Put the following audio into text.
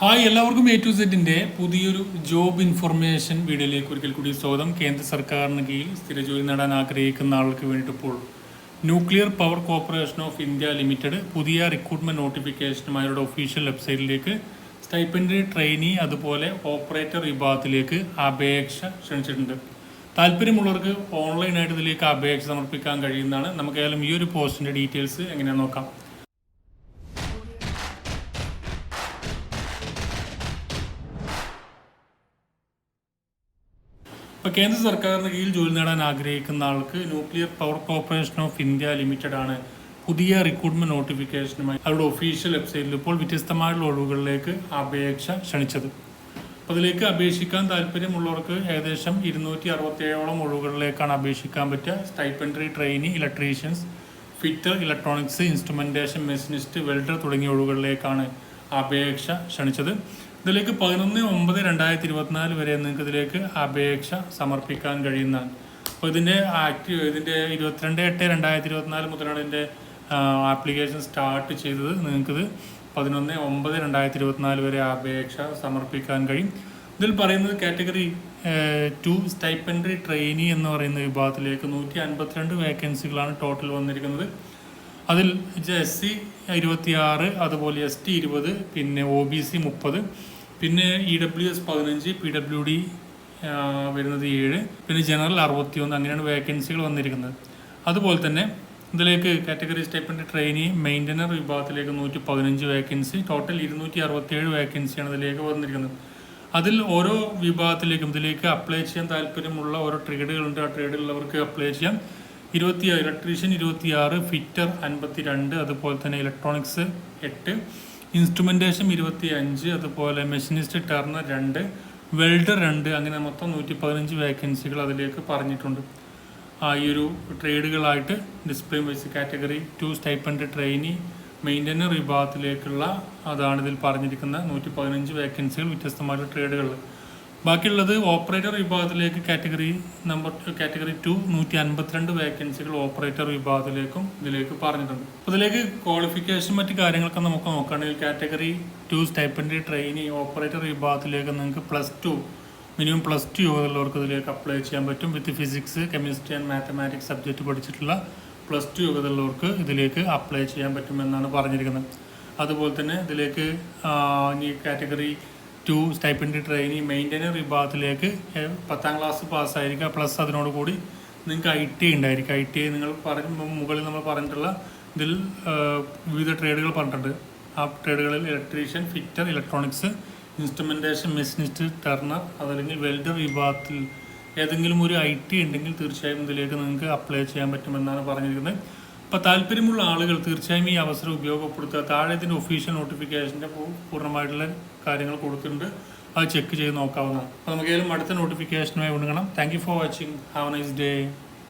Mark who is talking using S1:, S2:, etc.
S1: Hi എല്ലാവർക്കും A to സെറ്റിന്റെ പുതിയൊരു ജോബ് ഇൻഫർമേഷൻ വീഡിയോയിലേക്ക് ഒരിക്കൽ കൂടി സ്വാഗതം. കേന്ദ്ര സർക്കാരിന് കീഴിൽ സ്ഥിര ജോലി നേടാൻ ആഗ്രഹിക്കുന്ന ആൾക്ക് വേണ്ടിയിട്ട് ഇപ്പോൾ nuclear power corporation of India limited പുതിയ റിക്രൂട്ട്മെന്റ് നോട്ടിഫിക്കേഷനുമായി അവരുടെ ഒഫീഷ്യൽ വെബ്സൈറ്റിലേക്ക് സ്റ്റൈപ്പൻഡറി ട്രെയിനി അതുപോലെ ഓപ്പറേറ്റർ വിഭാഗത്തിലേക്ക് അപേക്ഷ ക്ഷണിച്ചിട്ടുണ്ട്. താല്പര്യമുള്ളവർക്ക് ഓൺലൈനായിട്ട് ഇതിലേക്ക് അപേക്ഷ സമർപ്പിക്കാൻ കഴിയുന്നതാണ്. നമുക്ക് ഏതായാലും ഈ ഒരു പോസ്റ്റിന്റെ ഡീറ്റെയിൽസ് എങ്ങനെയാണെന്ന് നോക്കാം. ഇപ്പോൾ കേന്ദ്ര സർക്കാരിന്റെ കീഴിൽ ജോലി നേടാൻ ആഗ്രഹിക്കുന്ന ആൾക്ക് nuclear power corporation of India limited ആണ് പുതിയ റിക്രൂട്ട്മെന്റ് നോട്ടിഫിക്കേഷനുമായി അവരുടെ ഒഫീഷ്യൽ വെബ്സൈറ്റിൽ ഇപ്പോൾ വ്യത്യസ്തമായുള്ള ഒഴിവുകളിലേക്ക് അപേക്ഷ ക്ഷണിച്ചത്. അപ്പോൾ അതിലേക്ക് അപേക്ഷിക്കാൻ താല്പര്യമുള്ളവർക്ക് ഏകദേശം ഇരുന്നൂറ്റി അറുപത്തേഴോളം ഒഴിവുകളിലേക്കാണ് അപേക്ഷിക്കാൻ പറ്റുക. Stipendiary trainee electricians fitter electronics instrumentation machinist welder തുടങ്ങിയ ഒഴിവുകളിലേക്കാണ് അപേക്ഷ ക്ഷണിച്ചത്. ഇതിലേക്ക് പതിനൊന്ന് ഒമ്പത് രണ്ടായിരത്തി ഇരുപത്തിനാല് വരെ നിങ്ങൾക്ക് ഇതിലേക്ക് അപേക്ഷ സമർപ്പിക്കാൻ കഴിയുന്നതാണ്. അപ്പോൾ ഇതിന്റെ ആക്റ്റീവ് ഇതിന്റെ ഇരുപത്തിരണ്ട് എട്ട് രണ്ടായിരത്തി ഇരുപത്തിനാല് മുതലാണ് ഇതിന്റെ ആപ്ലിക്കേഷൻ സ്റ്റാർട്ട് ചെയ്തത്. നിങ്ങൾക്കിത് പതിനൊന്ന് ഒമ്പത് രണ്ടായിരത്തി ഇരുപത്തിനാല് വരെ അപേക്ഷ സമർപ്പിക്കാൻ കഴിയും. ഇതിൽ പറയുന്നത് കാറ്റഗറി ടു സ്റ്റൈപ്പൻഡറി ട്രെയിനി എന്ന് പറയുന്ന വിഭാഗത്തിലേക്ക് നൂറ്റി അൻപത്തിരണ്ട് വേക്കൻസികളാണ് ടോട്ടൽ വന്നിരിക്കുന്നത്. അതിൽ എസ് സി ഇരുപത്തിയാറ് അതുപോലെ എസ് ടി ഇരുപത് പിന്നെ ഒ ബി സി മുപ്പത് പിന്നെ ഇ ഡബ്ല്യു എസ് പതിനഞ്ച് പി ഡബ്ല്യു ഡി വരുന്നത് ഏഴ് പിന്നെ ജനറൽ അറുപത്തി ഒന്ന് അങ്ങനെയാണ് വേക്കൻസികൾ വന്നിരിക്കുന്നത്. അതുപോലെ തന്നെ ഇതിലേക്ക് കാറ്റഗറി സ്റ്റേപ്പിന്റെ ട്രെയിനി മെയിന്റനർ വിഭാഗത്തിലേക്ക് നൂറ്റി പതിനഞ്ച് വേക്കൻസി ടോട്ടൽ ഇരുന്നൂറ്റി അറുപത്തിയേഴ് വേക്കൻസിയാണ് ഇതിലേക്ക് വന്നിരിക്കുന്നത്. അതിൽ ഓരോ വിഭാഗത്തിലേക്കും ഇതിലേക്ക് അപ്ലൈ ചെയ്യാൻ താല്പര്യമുള്ള ഓരോ ട്രേഡുകളുണ്ട് ആ ട്രേഡിലുള്ളവർക്ക് അപ്ലൈ ചെയ്യാം. ഇരുപത്തി ഇലക്ട്രീഷ്യൻ ഇരുപത്തിയാറ് ഫിറ്റർ അൻപത്തി രണ്ട് അതുപോലെ തന്നെ ഇലക്ട്രോണിക്സ് എട്ട് ഇൻസ്ട്രുമെന്റേഷൻ ഇരുപത്തി അഞ്ച് അതുപോലെ മെഷീനിസ്റ്റ് ടർണർ രണ്ട് വെൽഡർ രണ്ട് അങ്ങനെ മൊത്തം നൂറ്റി പതിനഞ്ച് വേക്കൻസികൾ അതിലേക്ക് പറഞ്ഞിട്ടുണ്ട്. ഈ ഒരു ട്രേഡുകളായിട്ട് display wise category two stipend trainee maintainer വിഭാഗത്തിലേക്കുള്ള അതാണ് ഇതിൽ പറഞ്ഞിരിക്കുന്ന നൂറ്റി പതിനഞ്ച് വേക്കൻസികൾ വ്യത്യസ്തമായിട്ടുള്ള ട്രേഡുകളിൽ. ബാക്കിയുള്ളത് ഓപ്പറേറ്റർ വിഭാഗത്തിലേക്ക് കാറ്റഗറി നമ്പർ കാറ്റഗറി ടു നൂറ്റി അൻപത്തിരണ്ട് വേക്കൻസികൾ ഓപ്പറേറ്റർ വിഭാഗത്തിലേക്കും ഇതിലേക്ക് പറഞ്ഞിട്ടുണ്ട്. അപ്പോൾ ഇതിലേക്ക് ക്വാളിഫിക്കേഷൻ മറ്റു കാര്യങ്ങളൊക്കെ നമുക്ക് നോക്കുകയാണെങ്കിൽ category two stipendiary trainee operator വിഭാഗത്തിലേക്ക് നിങ്ങൾക്ക് plus two minimum plus two യോഗ്യതയുള്ളവർക്ക് ഇതിലേക്ക് അപ്ലൈ ചെയ്യാൻ പറ്റും. With physics chemistry and mathematics subject പഠിച്ചിട്ടുള്ള പ്ലസ് ടു യോഗ്യതയുള്ളവർക്ക് ഇതിലേക്ക് അപ്ലൈ ചെയ്യാൻ പറ്റുമെന്നാണ് പറഞ്ഞിരിക്കുന്നത്. അതുപോലെ തന്നെ ഇതിലേക്ക് ഇനി category two stipend trainee maintainer വിഭാഗത്തിലേക്ക് പത്താം ക്ലാസ് പാസ്സായിരിക്കുക പ്ലസ് അതിനോട് കൂടി നിങ്ങൾക്ക് ഐ ടി ഉണ്ടായിരിക്കും ഐ ടി നിങ്ങൾ പറഞ്ഞ മുകളിൽ നമ്മൾ പറഞ്ഞിട്ടുള്ള ഇതിൽ വിവിധ ട്രേഡുകൾ പറഞ്ഞിട്ടുണ്ട്. ആ ട്രേഡുകളിൽ electrician fitter electronics instrumentation machinist turner അതല്ലെങ്കിൽ വെൽഡർ വിഭാഗത്തിൽ ഏതെങ്കിലും ഒരു ഐ ടി ഉണ്ടെങ്കിൽ തീർച്ചയായും ഇതിലേക്ക് നിങ്ങൾക്ക് അപ്ലൈ ചെയ്യാൻ പറ്റുമെന്നാണ് പറഞ്ഞിരിക്കുന്നത്. അപ്പോൾ താല്പര്യമുള്ള ആളുകൾ തീർച്ചയായും ഈ അവസരം ഉപയോഗപ്പെടുത്തുക. താഴെ ഇതിന്റെ ഒഫീഷ്യൽ നോട്ടിഫിക്കേഷന്റെ പൂർണമായിട്ടുള്ള കാര്യങ്ങൾ കൊടുത്തിട്ടുണ്ട്. അത് ചെക്ക് ചെയ്ത് നോക്കാവുന്നതാണ്. അപ്പോൾ നമുക്ക് ഏതും അടുത്ത നോട്ടിഫിക്കേഷനുമായി ഉണങ്ങണം. Thank you for watching have nice day